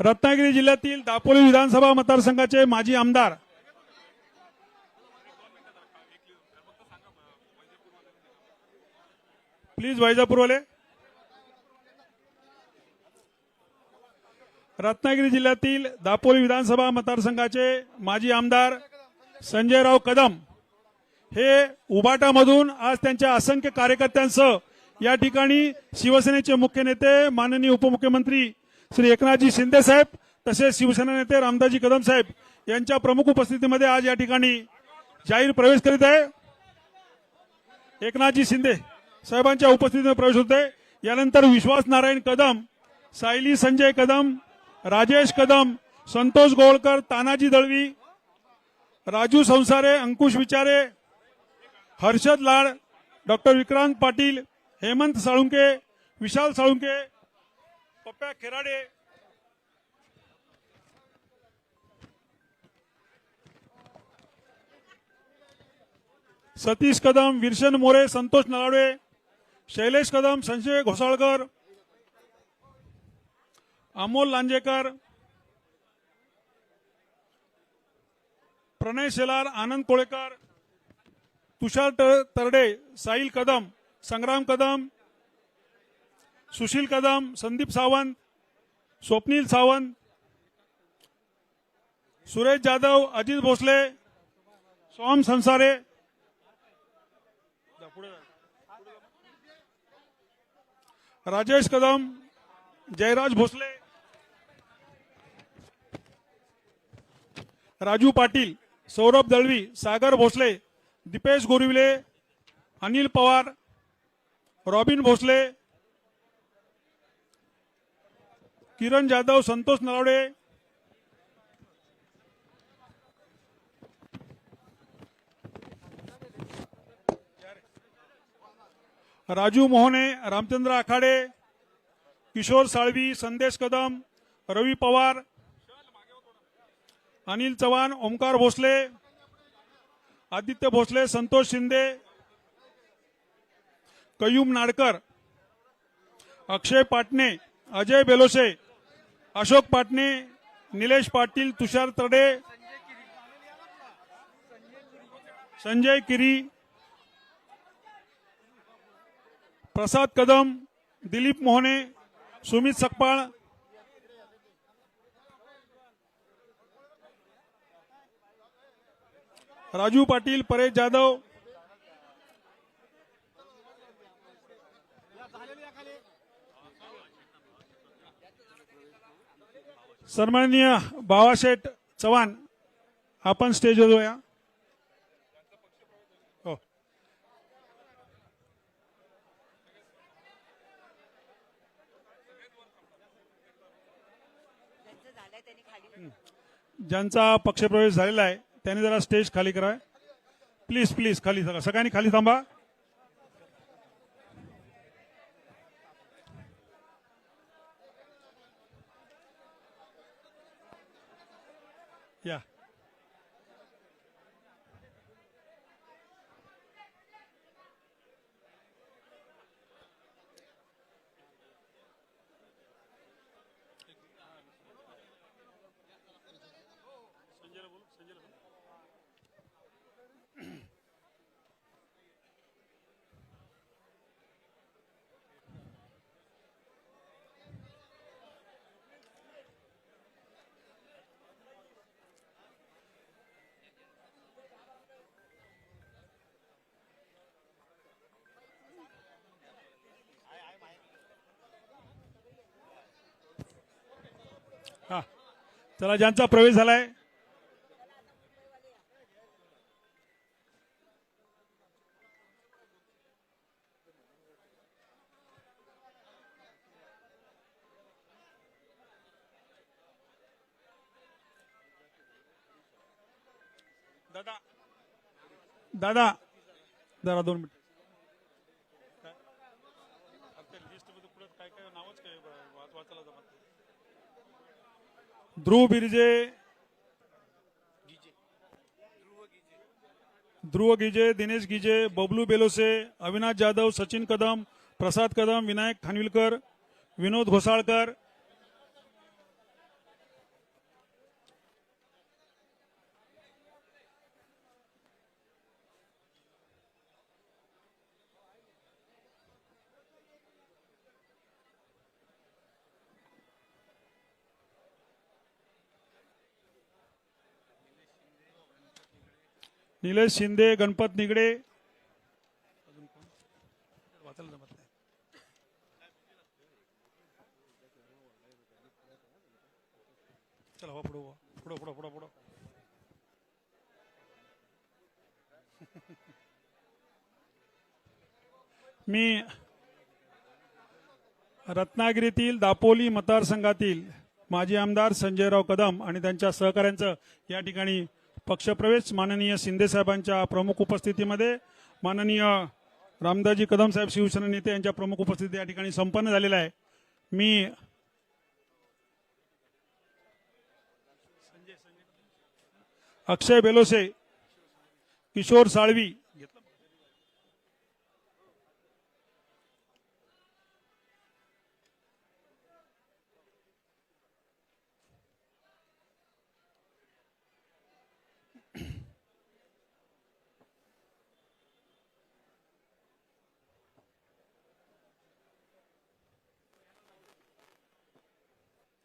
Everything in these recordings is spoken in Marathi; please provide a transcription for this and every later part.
रत्नागिरी जिल्ह्यातील दापोली विधानसभा मतदारसंघाचे माजी आमदार प्लीज वैजापूरवाले. रत्नागिरी जिल्ह्यातील दापोली विधानसभा मतदारसंघाचे माजी आमदार संजयराव कदम हे उबाटामधून आज त्यांच्या असंख्य कार्यकर्त्यांसह या ठिकाणी शिवसेनेचे मुख्य नेते माननीय उपमुख्यमंत्री श्री एकनाथजी शिंदे साहेब तसेच शिवसेना नेते रामदासजी कदम साहेब यांच्या प्रमुख उपस्थितीमध्ये आज या ठिकाणी जाहीर प्रवेश करीत आहे. एकनाथजी शिंदे साहेबांच्या उपस्थितीमध्ये प्रवेश होते यानंतर विश्वास नारायण कदम सायली संजय कदम राजेश कदम संतोष गोळकर तानाजी दळवी राजू संसारे अंकुश विचारे हर्षद लाड डॉक्टर विक्रांत पाटील हेमंत साळुंके विशाल साळुंके पप्प्या खेराडे. सतीश कदम विरशन मोरे संतोष नलाडे. शैलेश कदम संजय घोसाळकर. अमोल लांजेकर. प्रणय शेलार आनंद कोळेकर. तुषार तरडे साहिल कदम संग्राम कदम. सुशील कदम संदीप सावंत स्वप्नील सावंत सुरेश जाधव अजित भोसले सोम संसारे. राजेश कदम जयराज भोसले राजू पाटील सौरभ दळवी सागर भोसले दीपेश गोरिवले अनिल पवार रॉबिन भोसले किरण जाधव संतोष नलावडे राजू मोहने रामचंद्र आखाडे किशोर साळवी संदेश कदम रवी पवार अनिल चव्हाण ओमकार भोसले आदित्य भोसले संतोष शिंदे कयूम नाडकर अक्षय पाटणे अजय बेलोसे अशोक पाटणे, निलेश पाटील, तुषार तडे संजय किरी, प्रसाद कदम, दिलीप मोहने, सुमित सकपाळ, राजू पाटील, परेश जाधव सन्माननीय बाबासाहेब चव्हाण आपण स्टेजवर जाऊया. हो. ज्यांचा पक्षप्रवेश झालेला आहे त्यांनी जरा स्टेज खाली करा प्लीज प्लीज खाली सगळ्यांनी खाली थांबा. या चला ज्यांचा प्रवेश झालाय. दादा दादा जरा दोन मिनिट. लिस्टमध्ये पुढे काय काय नावच काय वाच- वाचायला जमत ध्रुव बिरजे. ध्रुव गिजे दिनेश गिजे बबलू बेलोसे अविनाश जाधव सचिन कदम प्रसाद कदम विनायक खानविलकर विनोद घोसाळकर निलेश शिंदे गणपत निगडे. चला पुढं. पुढं पुढं पुढं पुढं मी रत्नागिरीतील दापोली मतदारसंघातील माजी आमदार संजयराव कदम आणि त्यांच्या सहकाऱ्यांचं या ठिकाणी पक्षप्रवेश माननीय शिंदे साहेबांच्या प्रमुख उपस्थितीमध्ये माननीय रामदाजी कदम साहेब शिवसेना नेते यांच्या प्रमुख उपस्थिती या ठिकाणी संपन्न झालेला आहे. मी अक्षय बेलोसे किशोर साळवी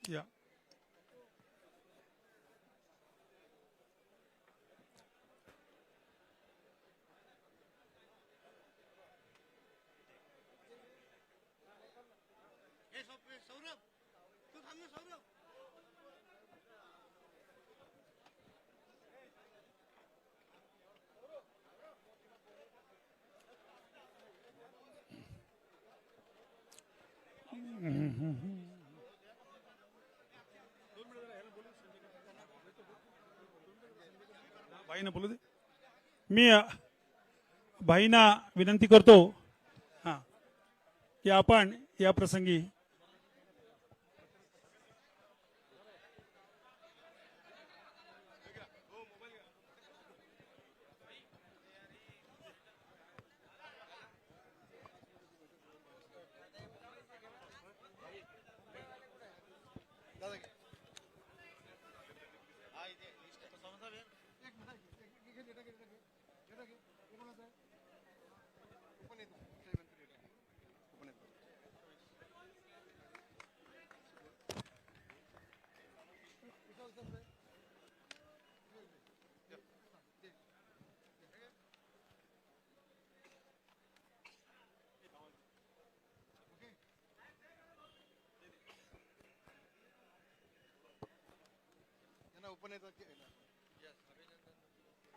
या भाईना बोलू दे. मी अ, भाईंना विनंती करतो हा. की आपण या प्रसंगी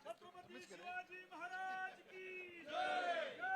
छत्रपती शिवाजी महाराज की जय!